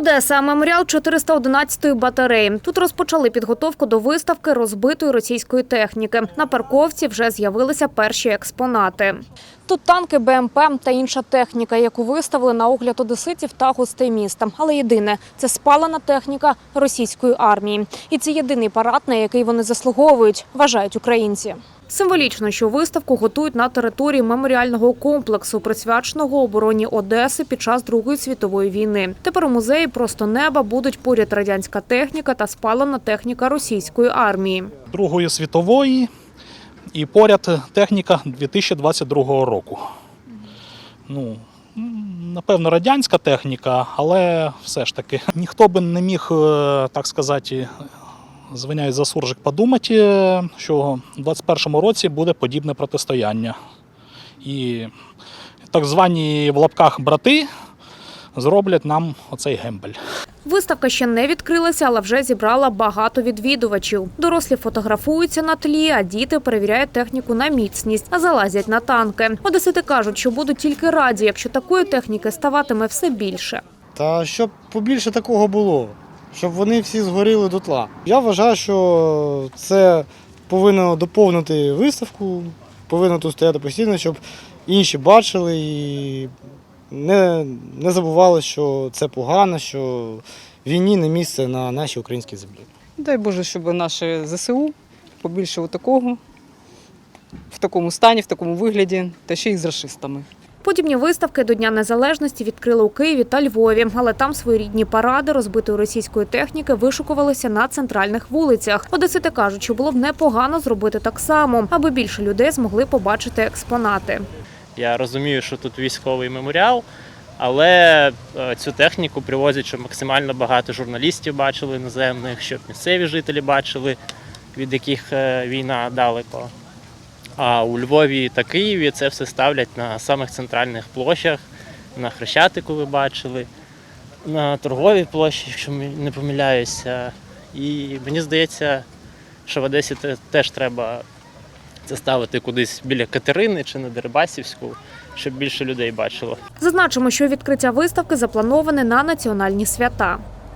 Одеса, меморіал 411-ї батареї. Тут розпочали підготовку до виставки розбитої російської техніки. На парковці вже з'явилися перші експонати. Тут танки, БМП та інша техніка, яку виставили на огляд одеситів та гостей міста. Але єдине це спалена техніка російської армії. І це єдиний парад, на який вони заслуговують, вважають українці. Символічно, що виставку готують на території меморіального комплексу, присвяченого обороні Одеси під час Другої світової війни. Тепер у музеї просто неба будуть поряд радянська техніка та спалена техніка російської армії. Другої світової і поряд техніка 2022 року. Ну, напевно, радянська техніка, але все ж таки ніхто би не міг, е, так сказати, звиняюсь за суржик, подумати, що в 21-му році буде подібне протистояння. І так звані в лапках брати зроблять нам оцей гембель. Виставка ще не відкрилася, але вже зібрала багато відвідувачів. Дорослі фотографуються на тлі, а діти перевіряють техніку на міцність, а залазять на танки. Одесити кажуть, що будуть тільки раді, якщо такої техніки ставатиме все більше. Та щоб побільше такого було, щоб вони всі згоріли дотла. Я вважаю, що це повинно доповнити виставку, повинно тут стояти постійно, щоб інші бачили і не, не забували, що це погано, що війні не місце на нашій українській землі. Дай Боже, щоб наше ЗСУ побільше такого, в такому стані, в такому вигляді, та ще й з расистами. Подібні виставки до Дня Незалежності відкрили у Києві та Львові, але там своєрідні паради розбитої російської техніки вишукувалися на центральних вулицях. Одесити кажуть, що було б непогано зробити так само, аби більше людей змогли побачити експонати. Я розумію, що тут військовий меморіал, але е, цю техніку привозять, щоб максимально багато журналістів бачили іноземних, щоб місцеві жителі бачили, від яких е, війна далеко. А у Львові та Києві це все ставлять на самих центральних площах, на Хрещатику ви бачили, на торговій площі, якщо не помиляюся. І мені здається, що в Одесі те- теж треба це ставити кудись біля Катерини чи на Дерибасівську, щоб більше людей бачило. Зазначимо, що відкриття виставки заплановане на національні свята.